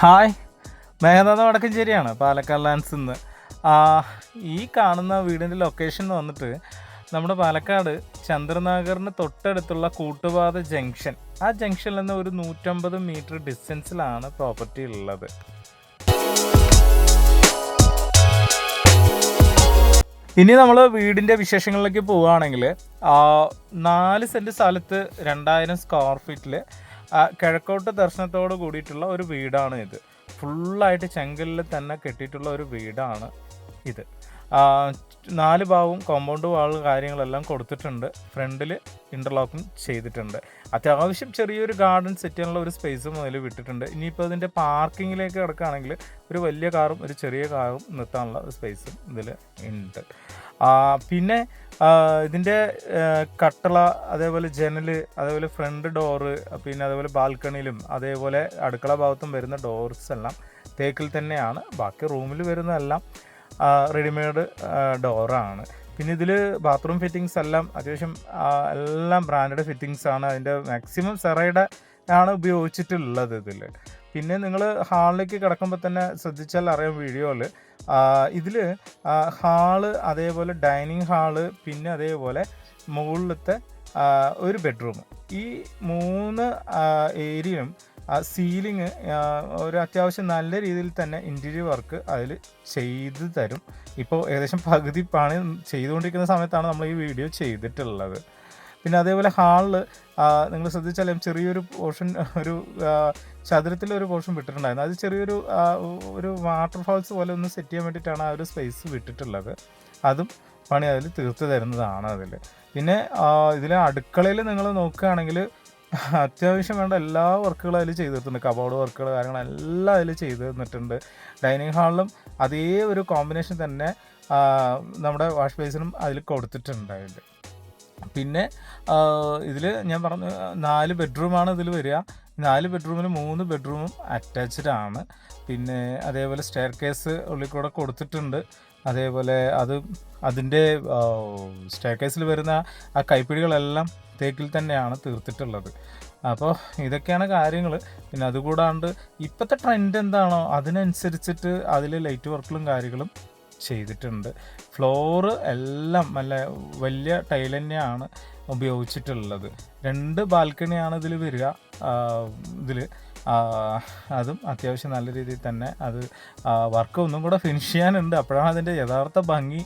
Hi. Meghanatha വടക്കഞ്ചേരിയാണ് Palakkad lands നിന്ന് ഈ കാണുന്ന വീടിന്റെ ലൊക്കേഷൻ വന്നിട്ട് നമ്മുടെ പാലക്കാട് ചന്ദ്രനഗറിന് തൊട്ടടുത്തുള്ള കൂട്ടുപാത ജംഗ്ഷൻ ആ ജംഗ്ഷനിൽ നിന്ന് ഒരു നൂറ്റമ്പത് മീറ്റർ ഡിസ്റ്റൻസിലാണ് പ്രോപ്പർട്ടി ഉള്ളത്. ഇനി നമ്മൾ വീടിന്റെ വിശേഷങ്ങളിലേക്ക് പോവുകയാണെങ്കിൽ നാല് സെന്റ് സ്ഥലത്ത് രണ്ടായിരം സ്ക്വയർ ഫീറ്റിൽ കിഴക്കോട്ട് ദർശനത്തോട് കൂടിയിട്ടുള്ള ഒരു വീടാണ് ഇത്. ഫുള്ളായിട്ട് ചെങ്കലിൽ തന്നെ കെട്ടിയിട്ടുള്ള ഒരു വീടാണ് ഇത്. നാല് ഭാഗവും കോമ്പൗണ്ട് വാൾ കാര്യങ്ങളെല്ലാം കൊടുത്തിട്ടുണ്ട്. ഫ്രണ്ടിൽ ഇന്റർലോക്കും ചെയ്തിട്ടുണ്ട്. അത്യാവശ്യം ചെറിയൊരു ഗാർഡൻ സെറ്റ് ചെയ്യാനുള്ള ഒരു സ്പേസും അതിൽ വിട്ടിട്ടുണ്ട്. ഇനിയിപ്പോൾ ഇതിന്റെ പാർക്കിങ്ങിലേക്ക് കിടക്കുകയാണെങ്കിൽ ഒരു വലിയ കാറും ഒരു ചെറിയ കാറും നിർത്താനുള്ള സ്പേസും ഇതിൽ ഉണ്ട്. പിന്നെ ഇതിന്റെ കട്ടള അതേപോലെ ജനൽ അതേപോലെ ഫ്രണ്ട് ഡോറ് പിന്നെ അതേപോലെ ബാൽക്കണിയിലും അതേപോലെ അടുക്കള ഭാഗത്തും വരുന്ന ഡോർസ് എല്ലാം തേക്കിൽ തന്നെയാണ്. ബാക്കി റൂമിൽ വരുന്നതെല്ലാം റെഡിമെയ്ഡ് ഡോറാണ് പിന്നെ ഇതിൽ ബാത്റൂം ഫിറ്റിങ്സ് എല്ലാം അത്യാവശ്യം എല്ലാം ബ്രാൻഡഡ് ഫിറ്റിങ്സ് ആണ്. അതിന്റെ മാക്സിമം സെറയുടെ ആണ് ഉപയോഗിച്ചിട്ടുള്ളത് ഇതിൽ പിന്നെ നിങ്ങൾ ഹാളിലേക്ക് കിടക്കുമ്പോൾ തന്നെ ശ്രദ്ധിച്ചാൽ അറിയാം വീഡിയോയിൽ ഇതിൽ ഹാൾ അതേപോലെ ഡൈനിങ് ഹാൾ പിന്നെ അതേപോലെ മുകളിലത്തെ ഒരു ബെഡ്റൂം. ഈ മൂന്ന് ഏരിയയും സീലിങ് ഒരു അത്യാവശ്യം നല്ല രീതിയിൽ തന്നെ ഇന്റീരിയർ വർക്ക് അതിൽ ചെയ്ത് തരും. ഇപ്പോൾ ഏകദേശം പകുതി പണി ചെയ്തുകൊണ്ടിരിക്കുന്ന സമയത്താണ് നമ്മൾ ഈ വീഡിയോ ചെയ്തിട്ടുള്ളത്. പിന്നെ അതേപോലെ ഹാളിൽ നിങ്ങൾ ശ്രദ്ധിച്ചാലും ചെറിയൊരു പോർഷൻ ഒരു ചതുരത്തിലൊരു പോർഷൻ വിട്ടിട്ടുണ്ടായിരുന്നു. അത് ചെറിയൊരു ഒരു വാട്ടർഫാൾസ് പോലെ ഒന്ന് സെറ്റ് ചെയ്യാൻ വേണ്ടിയിട്ടാണ് ആ ഒരു സ്പേസ് വിട്ടിട്ടുള്ളത്. അതും പണി അതിൽ തീർത്തു തരുന്നതാണ് അതിൽ. പിന്നെ ഇതിൽ അടുക്കളയിൽ നിങ്ങൾ നോക്കുകയാണെങ്കിൽ അത്യാവശ്യം വേണ്ട എല്ലാ വർക്കുകളും അതിൽ ചെയ്ത് തീർത്തിട്ടുണ്ട്. കബോർഡ് വർക്കുകൾ കാര്യങ്ങളെല്ലാം അതിൽ ചെയ്ത് തന്നിട്ടുണ്ട്. ഡൈനിങ് ഹാളിലും അതേ ഒരു കോമ്പിനേഷൻ തന്നെ നമ്മുടെ വാഷ് ബേസിനും അതിൽ കൊടുത്തിട്ടുണ്ട് അതിൽ. പിന്നെ ഇതിൽ ഞാൻ പറഞ്ഞു നാല് ബെഡ്റൂമാണ് ഇതിൽ വരിക. നാല് ബെഡ്റൂമിൽ മൂന്ന് ബെഡ്റൂമും അറ്റാച്ച്ഡ് ആണ്. പിന്നെ അതേപോലെ സ്റ്റെയർ കേസ് ഉള്ളിൽ കൂടെ കൊടുത്തിട്ടുണ്ട്. അതേപോലെ അത് അതിന്റെ സ്റ്റെയർ കേസിൽ വരുന്ന ആ കൈപ്പിടികളെല്ലാം തേക്കിൽ തന്നെയാണ് തീർത്തിട്ടുള്ളത്. അപ്പോൾ ഇതൊക്കെയാണ് കാര്യങ്ങൾ പിന്നെ അതുകൂടാണ്ട് ഇപ്പോഴത്തെ ട്രെൻഡ് എന്താണോ അതിനനുസരിച്ചിട്ട് അതിൽ ലൈറ്റ് വർക്കുകളും കാര്യങ്ങളും ചെയ്തിട്ടുണ്ട്. ഫ്ലോറ് എല്ലാം നല്ല വലിയ ടൈൽ തന്നെയാണ് ഉപയോഗിച്ചിട്ടുള്ളത്. രണ്ട് ബാൽക്കണിയാണ് ഇതിൽ വരിക. ഇതിൽ അതും അത്യാവശ്യം നല്ല രീതിയിൽ തന്നെ അത് വർക്ക് ഒന്നും കൂടെ ഫിനിഷ് ചെയ്യാനുണ്ട്. അപ്പോഴാണ് അതിന്റെ യഥാർത്ഥ ഭംഗി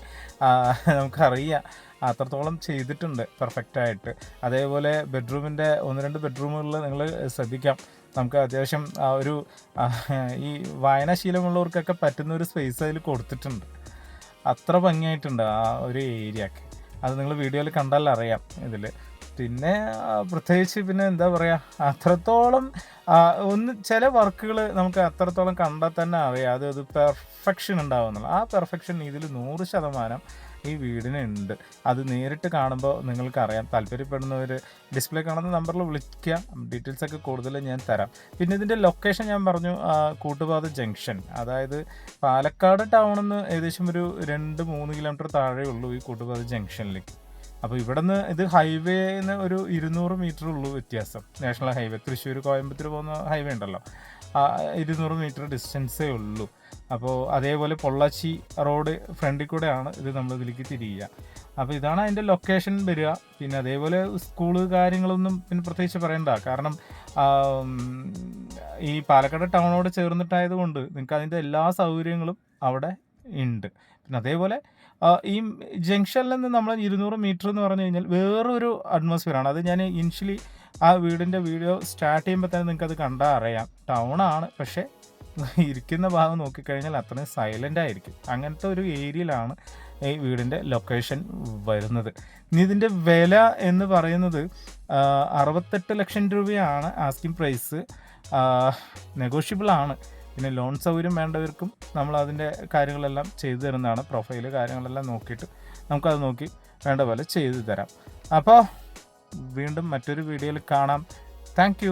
നമുക്കറിയാം. അത്രത്തോളം ചെയ്തിട്ടുണ്ട് പെർഫെക്റ്റായിട്ട് അതേപോലെ ബെഡ്റൂമിന്റെ ഒന്ന് രണ്ട് ബെഡ്റൂമുകളിൽ നിങ്ങൾ ശ്രദ്ധിക്കാം. നമുക്ക് അത്യാവശ്യം ഒരു ഈ വായനാശീലമുള്ളവർക്കൊക്കെ പറ്റുന്ന ഒരു സ്പേസ് അതിൽ കൊടുത്തിട്ടുണ്ട്. അത്ര ഭംഗിയായിട്ടുണ്ട് ആ ഒരു ഏരിയ ഒക്കെ അത് നിങ്ങൾ വീഡിയോയിൽ കണ്ടാൽ അറിയാം ഇതിൽ പിന്നെ പ്രത്യേകിച്ച് പിന്നെ എന്താ പറയുക അത്രത്തോളം ഒന്ന് ചില വർക്കുകൾ നമുക്ക് അത്രത്തോളം കണ്ടാൽ തന്നെ അറിയാം. അത് അത് പെർഫെക്ഷൻ ഉണ്ടാവുന്നുള്ളു ആ പെർഫെക്ഷൻ ഇതിൽ നൂറ് ശതമാനം ഈ വീടിനുണ്ട്. അത് നേരിട്ട് കാണുമ്പോൾ നിങ്ങൾക്കറിയാം. താല്പര്യപ്പെടുന്നവർ ഡിസ്പ്ലേ കാണുന്ന നമ്പറിൽ വിളിക്കുക ഡീറ്റെയിൽസ് ഒക്കെ കൂടുതൽ ഞാൻ തരാം. പിന്നെ ഇതിന്റെ ലൊക്കേഷൻ ഞാൻ പറഞ്ഞു കൂട്ടുപാത ജംഗ്ഷൻ. അതായത് പാലക്കാട് ടൗണിൽ നിന്ന് ഏകദേശം ഒരു രണ്ട് മൂന്ന് കിലോമീറ്റർ താഴെ ഉള്ളൂ ഈ കൂട്ടുപാത ജംഗ്ഷനിലേക്ക്. അപ്പോൾ ഇവിടെ നിന്ന് ഇത് ഹൈവേന്ന് ഒരു ഇരുന്നൂറ് മീറ്റർ ഉള്ളൂ വ്യത്യാസം. National highway. തൃശ്ശൂർ കോയമ്പത്തൂർ പോകുന്ന ഹൈവേ ഉണ്ടല്ലോ. ഇരുന്നൂറ് മീറ്റർ ഡിസ്റ്റൻസേ ഉള്ളൂ. അപ്പോൾ അതേപോലെ പൊള്ളാച്ചി റോഡ് ഫ്രണ്ടിൽ കൂടെയാണ് ഇത് നമ്മൾ ഇതിലേക്ക് തിരിയുക. അപ്പോൾ ഇതാണ് അതിന്റെ ലൊക്കേഷൻ വരിക. പിന്നെ അതേപോലെ സ്കൂൾ കാര്യങ്ങളൊന്നും പിന്നെ പ്രത്യേകിച്ച് പറയണ്ട. കാരണം ഈ പാലക്കാട് ടൗണോട് ചേർന്നിട്ടായതുകൊണ്ട് നിങ്ങൾക്ക് അതിന്റെ എല്ലാ സൗകര്യങ്ങളും അവിടെ ഉണ്ട്. പിന്നെ അതേപോലെ ഈ ജംഗ്ഷനിൽ നിന്ന് നമ്മൾ ഇരുന്നൂറ് മീറ്റർ എന്ന് പറഞ്ഞു കഴിഞ്ഞാൽ വേറൊരു അറ്റ്മോസ്ഫിയറാണ് അത് ഞാൻ ഇനിഷ്യലി ആ വീടിന്റെ വീഡിയോ സ്റ്റാർട്ട് ചെയ്യുമ്പോൾ തന്നെ നിങ്ങൾക്ക് അത് കണ്ടാൽ അറിയാം. ടൗണാണ് പക്ഷേ ഇരിക്കുന്ന ഭാഗം നോക്കിക്കഴിഞ്ഞാൽ അത്രയും സൈലന്റ് ആയിരിക്കും. അങ്ങനത്തെ ഒരു ഏരിയയിലാണ് ഈ വീടിന്റെ ലൊക്കേഷൻ വരുന്നത്. ഇനി ഇതിന്റെ വില എന്ന് പറയുന്നത് അറുപത്തെട്ട് ലക്ഷം രൂപയാണ്. ആസ്കിംഗ് പ്രൈസ് നെഗോഷ്യബിൾ ആണ്. പിന്നെ ലോൺ സൗകര്യം വേണ്ടവർക്കും നമ്മൾ അതിന്റെ കാര്യങ്ങളെല്ലാം ചെയ്തു തരുന്നതാണ്. പ്രൊഫൈൽ കാര്യങ്ങളെല്ലാം നോക്കിയിട്ട് നമുക്കത് നോക്കി വേണ്ട പോലെ ചെയ്തു തരാം. അപ്പോൾ വീണ്ടും മറ്റൊരു വീഡിയോയിൽ കാണാം. താങ്ക്